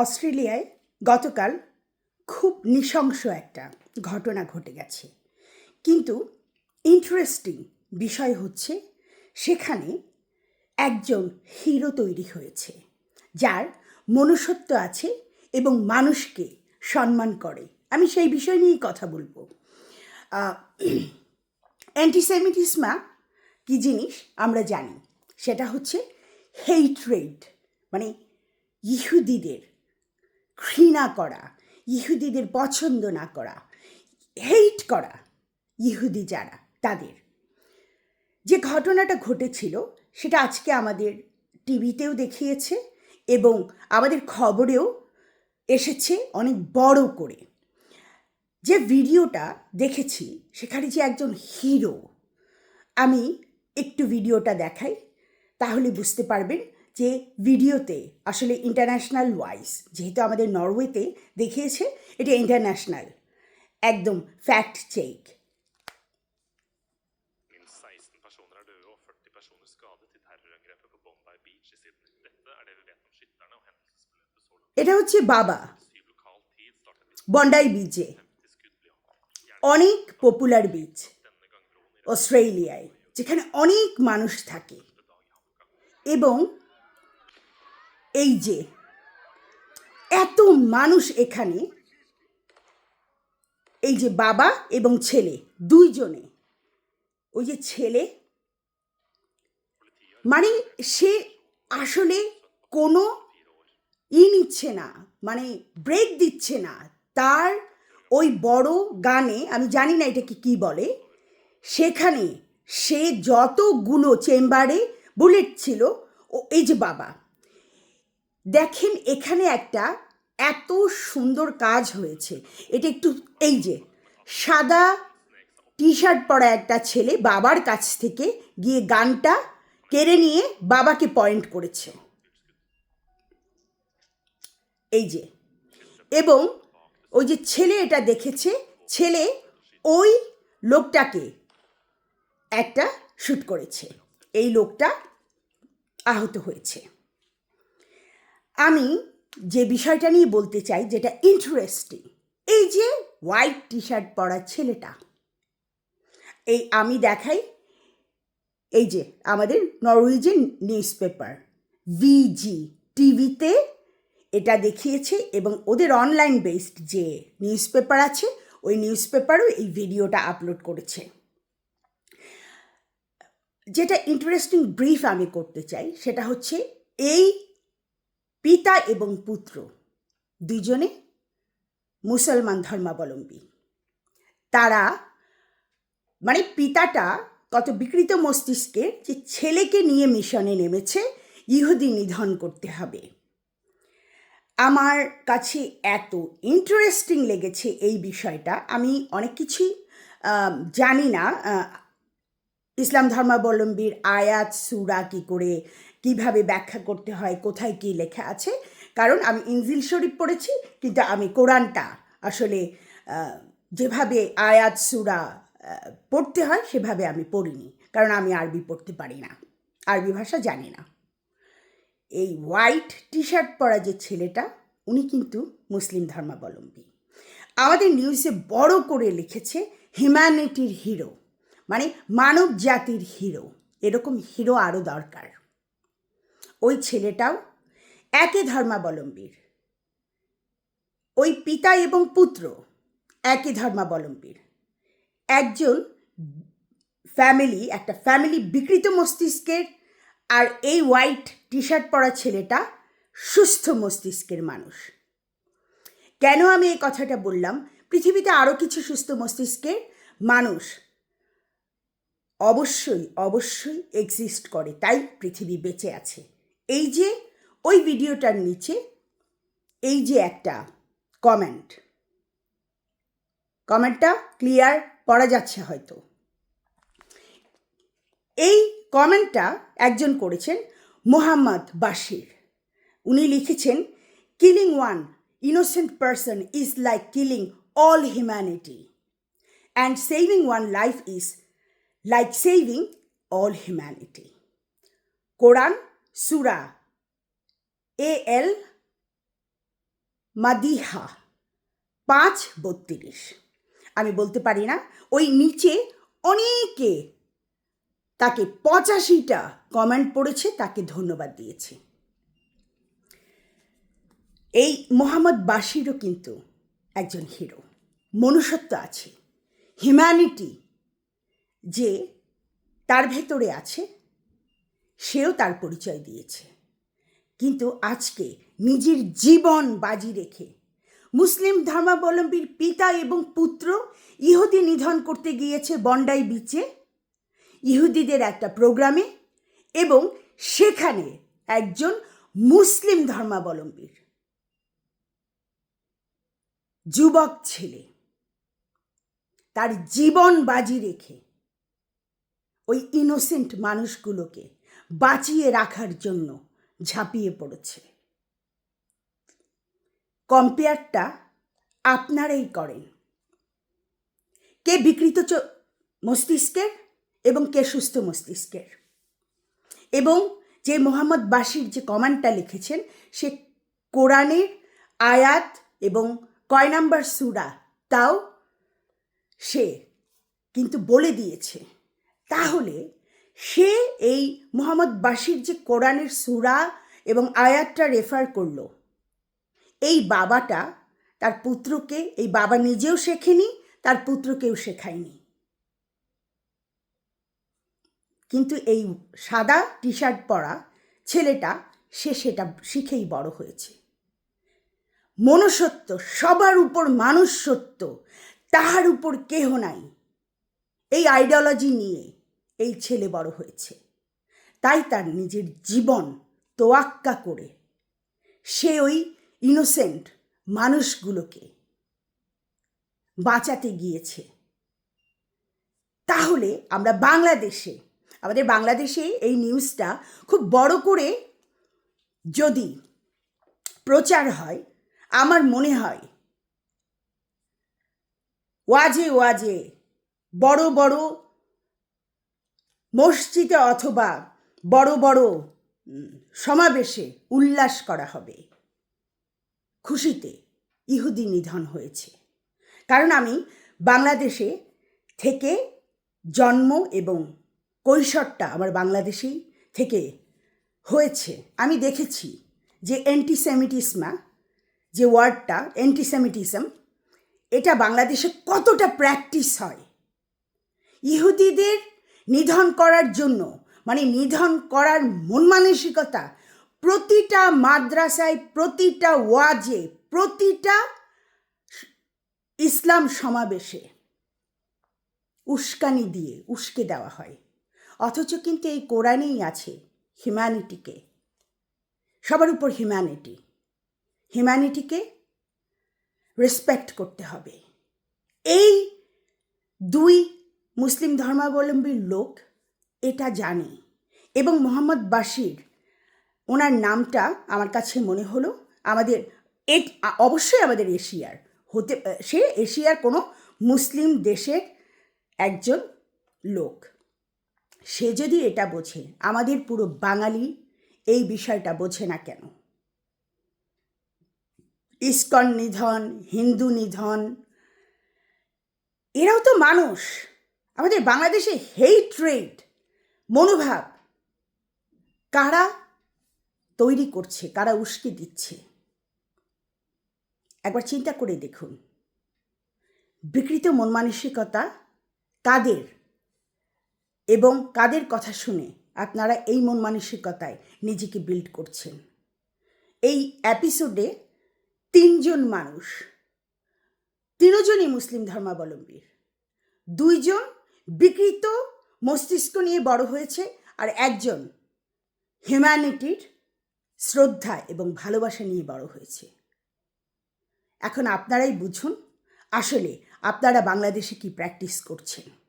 অস্ট্রেলিয়ায় গতকাল খুব নৃশংস একটা ঘটনা ঘটে গেছে। কিন্তু ইন্টারেস্টিং বিষয় হচ্ছে, সেখানে একজন হিরো তৈরি হয়েছে, যার মনুষ্যত্ব আছে এবং মানুষকে সম্মান করে। আমি সেই বিষয় নিয়েই কথা বলব। অ্যান্টিসেমিটিসমা কী জিনিস আমরা জানি? সেটা হচ্ছে হেইট্রেড মানে ইহুদিদের ঘৃণা করা, ইহুদিদের পছন্দ না করা হেইট করা ইহুদি যারা, তাদের। যে ঘটনাটা ঘটেছিল, সেটা আজকে আমাদের টিভিতেও দেখিয়েছে এবং আমাদের খবরেও এসেছে অনেক বড় করে। যে ভিডিওটা দেখেছি, সেখানে যে একজন হিরো, আমি একটু ভিডিওটা দেখাই, তাহলে বুঝতে পারবেন যে ভিডিওতে আসলে ইন্টারন্যাশনাল ওয়াইজ যেহেতু আমাদের নরওয়েতে দেখিয়েছে এটা ইন্টারন্যাশনাল একদম ফ্যাক্ট চেক এটা হচ্ছে বাবা। বন্ডাই বিচে অনেক পপুলার বিচ অস্ট্রেলিয়ায় যেখানে অনেক মানুষ থাকে। এবং এই যে, এত মানুষ এখানে, এই যে বাবা এবং ছেলে, দুইজনে। ওই যে ছেলে মানে সে আসলে কোনো ই নিচ্ছে না মানে ব্রেক দিচ্ছে না। তার ওই বড় গানে, আমি জানি না এটাকে কি বলে, সেখানে সে যতগুলো চেম্বারে বুলেট ছিল, ও, এই যে বাবা দেখেন এখানে একটা এত সুন্দর কাজ হয়েছে। এটা একটু, এই যে, সাদা টি শার্ট পরা একটা ছেলে বাবার কাছ থেকে গিয়ে গানটা কেড়ে নিয়ে বাবাকে পয়েন্ট করেছে। এই যে, এবং ওই যে ছেলে এটা দেখেছে, ছেলে ওই লোকটাকে একটা শ্যুট করেছে। এই লোকটা আহত হয়েছে। আমি যে বিষয়টা নিয়ে বলতে চাই, যেটা ইন্টারেস্টিং এই যে হোয়াইট টি শার্ট পরা ছেলেটা, এই আমি দেখাই, এই যে আমাদের নরওয়েজিয়ান নিউজ পেপার ভিজি টিভিতে এটা দেখিয়েছে এবং ওদের অনলাইন বেসড যে নিউজ পেপার আছে, ওই নিউজ পেপারও এই ভিডিওটা আপলোড করেছে। যেটা ইন্টারেস্টিং ব্রিফ আমি করতে চাই, সেটা হচ্ছে এই পিতা এবং পুত্র। দুজনে মুসলমান ধর্মাবলম্বী। তারা মানে পিতাটা কত বিকৃত মস্তিষ্কে যে ছেলেকে নিয়ে মিশনে নেমেছে, ইহুদি নিধন করতে হবে। আমার কাছে এত ইন্টারেস্টিং লেগেছে এই বিষয়টা। আমি অনেক কিছুই জানি না ইসলাম ধর্মাবলম্বীর আয়াত, সুরা কি করে কীভাবে ব্যাখ্যা করতে হয়, কোথায় কি লেখা আছে। কারণ আমি ইনজিল শরীফ পড়েছি, কিন্তু আমি কোরআনটা আসলে যেভাবে আয়াত, সুরা পড়তে হয়, সেভাবে আমি পড়িনি। কারণ আমি আরবি পড়তে পারি না, আরবি ভাষা জানি না। এই হোয়াইট টি শার্ট পরা যে ছেলেটা, উনি কিন্তু মুসলিম ধর্মাবলম্বী। আমাদের নিউজে বড় করে লিখেছে, হিউম্যানিটির হিরো মানে মানব জাতির হিরো। এরকম হিরো আরও দরকার। ওই ছেলেটাও একই ধর্মাবলম্বীর। ওই পিতা এবং পুত্র একই ধর্মাবলম্বীর। একজন ফ্যামিলি, একটা ফ্যামিলি বিকৃত মস্তিষ্কের আর এই হোয়াইট টি শার্ট পরা ছেলেটা সুস্থ মস্তিষ্কের মানুষ। কেন আমি এই কথাটা বললাম? পৃথিবীতে আরও কিছু সুস্থ মস্তিষ্কের মানুষ অবশ্যই অবশ্যই এক্সিস্ট করে, তাই পৃথিবী বেঁচে আছে। এই যে, ওই ভিডিওটার নিচে, এই যে একটা কমেন্ট কমেন্টটা ক্লিয়ার পড়া যাচ্ছে হয়তো। এই কমেন্টটা একজন করেছেন মোহাম্মদ বাশির। উনি লিখেছেন killing one innocent person is like killing all humanity and saving one life is like saving all humanity Quran সুরা, এ এল মাদিহা, পাঁচ বত্রিশ। আমি বলতে পারি না, ওই নিচে অনেকে তাকে পঁচাশিটা কমেন্ট পড়েছে, তাকে ধন্যবাদ দিয়েছে। এই মোহাম্মদ বাশিরও কিন্তু একজন হিরো মনুষ্যত্ব আছে। হিউম্যানিটি যে তার ভেতরে আছে সেও তার পরিচয় দিয়েছে। কিন্তু আজকে নিজের জীবন বাজি রেখে মুসলিম ধর্মাবলম্বীর পিতা এবং পুত্র ইহুদি নিধন করতে গিয়েছে বন্ডাই বিচে, ইহুদিদের একটা প্রোগ্রামে এবং সেখানে একজন মুসলিম ধর্মাবলম্বীর। যুবক ছেলে, তার জীবন বাজি রেখে ওই ইনোসেন্ট মানুষগুলোকে বাঁচিয়ে রাখার জন্য ঝাঁপিয়ে পড়েছে। কম্পেয়ারটা আপনারাই করেন। কে বিকৃত মস্তিষ্কের এবং কে সুস্থ মস্তিষ্কের। এবং যে মোহাম্মদ বাসির যে কমেন্টটা লিখেছেন, সে কোরআনের আয়াত এবং কয় নাম্বার সুরা তাও সে কিন্তু বলে দিয়েছে। তাহলে সে এই মোহাম্মদ বাসির যে কোরআনের সুরা এবং আয়াতটা রেফার করল, এই বাবাটা তার পুত্রকে, এই বাবা নিজেও শেখেনি, তার পুত্রকেও শেখায়নি। কিন্তু এই সাদা টি শার্ট পরা ছেলেটা, সে সেটা শিখেই বড় হয়েছে। মনুষ্যত্ব, সবার উপর মানুষ সত্য তাহার উপর কেহ নাই। এই আইডিওলজি নিয়ে এই ছেলে বড় হয়েছে। তাই তার নিজের জীবন তোয়াক্কা করে সে ওই ইনোসেন্ট মানুষগুলোকে বাঁচাতে গিয়েছে। তাহলে আমরা বাংলাদেশে, আমাদের বাংলাদেশে এই নিউজটা খুব বড় করে যদি প্রচার হয়, আমার মনে হয় ওয়াজে ওয়াজে বড় বড় মসজিদে অথবা বড় বড় সমাবেশে উল্লাস করা হবে। খুশিতে ইহুদি নিধন হয়েছে। কারণ আমি বাংলাদেশে থেকে জন্ম এবং কৈশোরটা আমার বাংলাদেশেই থেকে হয়েছে। আমি দেখেছি যে অ্যান্টিসেমিটিসমা যে ওয়ার্ডটা অ্যান্টিসেমিটিজম এটা বাংলাদেশে কতটা প্র্যাকটিস হয়। ইহুদিদের নিধন করার জন্য মানে নিধন করার মন মানসিকতা প্রতিটা মাদ্রাসায়, প্রতিটা ওয়াজে, প্রতিটা ইসলাম সমাবেশে উস্কানি দিয়ে উস্কে দেওয়া হয়। অথচ কিন্তু এই কোরআনেই আছে হিউম্যানিটিকে সবার উপর হিউম্যানিটি হিউম্যানিটিকে রেসপেক্ট করতে হবে। এই দুই মুসলিম ধর্মাবলম্বীর লোক এটা জানে এবং মোহাম্মদ বাশির ওনার নামটা আমার কাছে মনে হলো। আমাদের এ- অবশ্যই আমাদের এশিয়ার হতে সে এশিয়ার কোনো মুসলিম দেশের একজন লোক। সে যদি এটা বোঝে, আমাদের পুরো বাঙালি এই বিষয়টা বোঝে না কেন? ইস্কন নিধন, হিন্দু নিধন, এরাও তো মানুষ। আমাদের বাংলাদেশে হেই ট্রেড মনোভাব, কারা তৈরি করছে, কারা উস্কে দিচ্ছে? একবার চিন্তা করে দেখুন। বিকৃত মন মানসিকতা কাদের এবং কাদের কথা শুনে আপনারা এই মন মানসিকতায় নিজেকে বিল্ড করছেন? এই এপিসোডে তিনজন মানুষ, তিনজনই মুসলিম ধর্মাবলম্বীর দুইজন বিকৃত মস্তিষ্ক নিয়ে বড় হয়েছে আর একজন হিউম্যানিটির শ্রদ্ধা এবং ভালোবাসা নিয়ে বড় হয়েছে। এখন আপনারাই বুঝুন, আসলে আপনারা বাংলাদেশে কি প্র্যাকটিস করছেন?